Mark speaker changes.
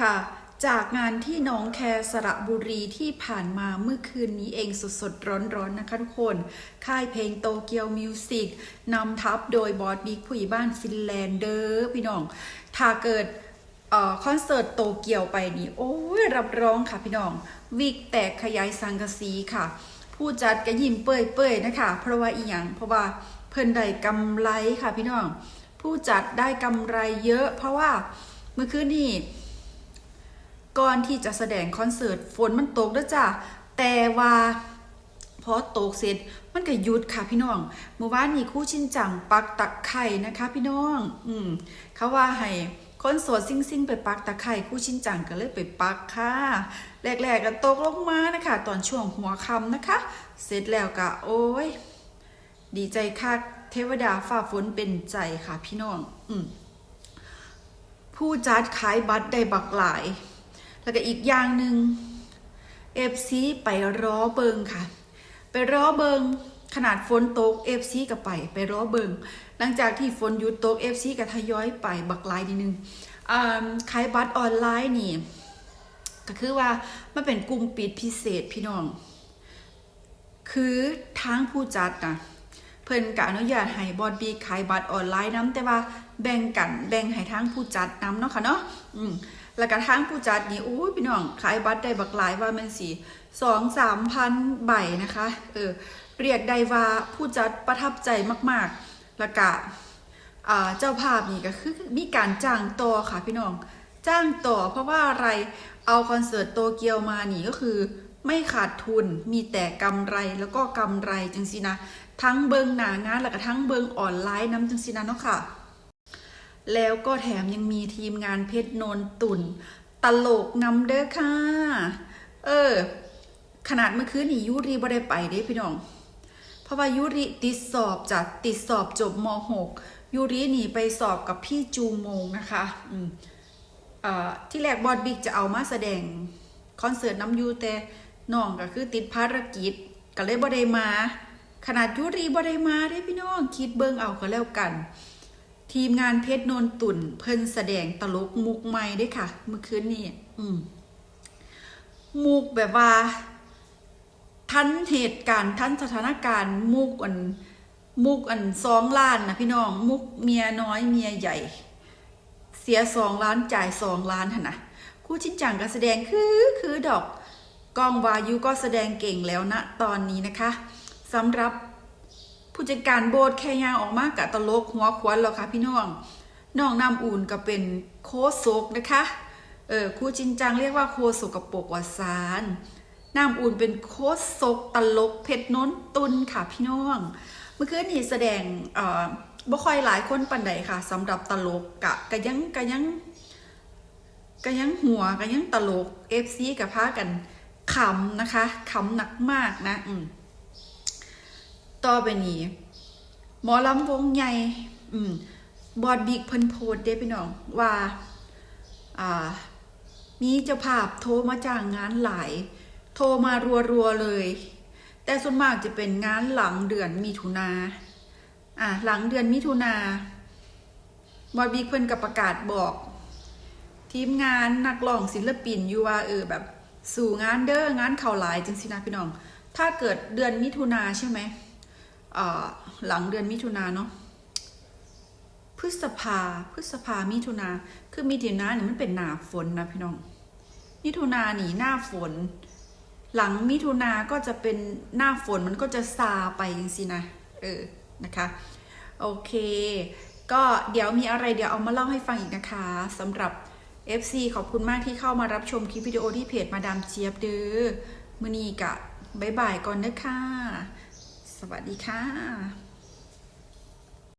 Speaker 1: ค่ะ จากงานที่น้องแคสระบุรีที่ผ่านมาเมื่อคืนนี้เองสดๆ ร้อนๆ นะคะทุกคน ค่ายเพลงโตเกียวมิวสิกนำทัพโดยบอสบิ๊กผู้ใหญ่บ้านฟินแลนด์เด้อพี่น้อง ถ้าเกิดออคอนเสิร์ตโตเกียวไปนี่ โอ้ยรับรองค่ะพี่น้อง วิกแตกขยายสังกสีค่ะ ผู้จัดก็ยิ้มเปื่อยๆนะคะ เพราะว่าอีหยังเพราะว่าเพิ่นได้กำไรค่ะพี่น้อง ผู้จัดได้กำไรเยอะ เพราะว่าเมื่อคืนนี้ ก่อนที่จะแสดงคอนเสิร์ตฝนมันตกแล้วจ้ะแต่ว่าพอตกเสร็จมันก็หยุดค่ะพี่น้องเมื่อวานนี้คู่ชินจังปักตะไคร่นะคะ พี่น้อง อืมเขาว่าให้คนโสดซิ่งซิ่งไปปักตะไคร่คู่ชินจังก็เลยไปปักค่ะแรกๆก็ตกลงมานะคะ ตอนช่วงหัวค่ำนะคะ เสร็จแล้วก็โอ้ย ดีใจค่ะเทวดาฝ่าฝนเป็นใจค่ะพี่น้อง อืมผู้จัดขายบัตรได้บักหลาย แล้วก็อีกอย่างหนึ่งเอฟซีไปร้อเบิงค่ะ ไปร้อเบิงขนาดฝนตกเอฟซีก็ไป ไปร้อเบิงหลังจากที่ฝนหยุดตกเอฟซีก็ทยอยไปบักลายนิดนึงขายบัตรออนไลน์นี่ ก็คือว่ามันเป็นกลุ่มปิดพิเศษพี่น้อง คือทางผู้จัดนะเพิ่นก็อนุญาตให้บอดบีขายบัตรออนไลน์นํแต่ว่าแบ่งกันแบ่งให้ทางผู้จัดนํเนาะค่ะเนาะอืม แล้วก็ทางผู้จัดนี่อู้พี่น้องขายบัตรได้บักหลายว่ามันสิสองสามพันใบนะคะเออเรียกได้ว่าผู้จัดประทับใจมากๆแล้วก็อ่าเจ้าภาพนี่ก็คือมีการจ้างต่อค่ะพี่น้องจ้างต่อเพราะว่าอะไรเอาคอนเสิร์ตโตเกียวมานี่ก็คือไม่ขาดทุนมีแต่กำไรแล้วก็กำไรจังสินะ ทั้งเบิงหนางานแล้วก็ทั้งเบิงออนไลน์น้ำจังสินะเนาะค่ะ แล้วก็แถมยังมีทีมงานเพชรนนตุนตลกนำเด้อค่ะ เออ ขนาดเมื่อคืนนี่ยุรีบ่ได้ไปเด้พี่น้อง เพราะว่ายุริติดสอบจากติดสอบจบม .6 ยุริหนีไปสอบกับพี่จูมงนะคะอืมอ่าที่แรกบอดบิ๊กจะเอามาแสดงคอนเสิร์ตน้ำยูแต่น้องก็คือติดภารกิจก็เลยบ่ได้มา ขนาดยุรีบ่ได้มาได้พี่น้อง คิดเบิ่งเอาก็แล้วกัน ทีมงานเพชรนนตุ่น เพิ่นแสดงตลกมุกใหม่ด้ค่ะ เมื่อคืนนี้อืมมุกแบบว่า ทันเหตุการณ์ทันสถานการณ์มุกอันมุกอันสองล้านนะพี่น้อง มุกเมียน้อยเมียใหญ่ เสียสองล้านจ่ายสองล้านหนนะคู่ชินจังก็แสดงคือคือดอกกองวายุก็แสดงเก่งแล้วนะตอนนี้นะคะสำหรับ ผู้จัดการโบสแค่ยางออกมากะตลกหัวควันแล้วค่ะพี่น้องน้องน้ำอุ่นก็เป็นโคศกนะคะเออครู่ชินจังเรียกว่าโคศกปรกวสารน้ำอุ่นเป็นโคศกตลกเพชรน้นตุนค่ะพี่น้อง เมื่อคืนนี้แสดงเอ่อบ่ค่อยหลายคนปันใดค่ะสำหรับตลกกะกะยังกะยังกะยังหัวกะยังตลก FC กับพากันขำนะคะขำหนักมากนะอืม ต่อไปนี้หมอลำวงใหญ่อืมบอดบิ๊กเพิ่นโพสต์เด้พี่น้องว่าอ่ามีเจ้าภาพโทรมาจ้างงานหลาย โทรมารัวๆเลย แต่ส่วนมากจะเป็นงานหลังเดือนมิถุนาอะหลังเดือนมิถุนาบอยบิ๊กเพิ่นกับประกาศบอก ทีมงานนักร้องศิลปินอยู่ว่าเออแบบสู่งานเด้องานเข่าหลายจังสินะพี่น้อง ถ้าเกิดเดือนมิถุนาใช่ไหม หลังเดือนมิถุนาเนาะพฤษภาพฤษภามิถุนาคือมิถุนาเนี่ยมันเป็นหน้าฝนนะพี่น้อง มิถุนาหนีหน้าฝน หลังมิถุนาก็จะเป็นหน้าฝนมันก็จะซาไปจริงๆนะเออนะคะโอเคก็เดี๋ยวมีอะไรเดี๋ยวเอามาเล่าให้ฟังอีกนะคะสำหรับ FC ขอบคุณมากที่เข้ามารับชมคลิปวิดีโอที่เพจมาดามเจี๊ยบเด้อมือนีกะบายบายก่อนเด้อค่ะ สวัสดีค่ะ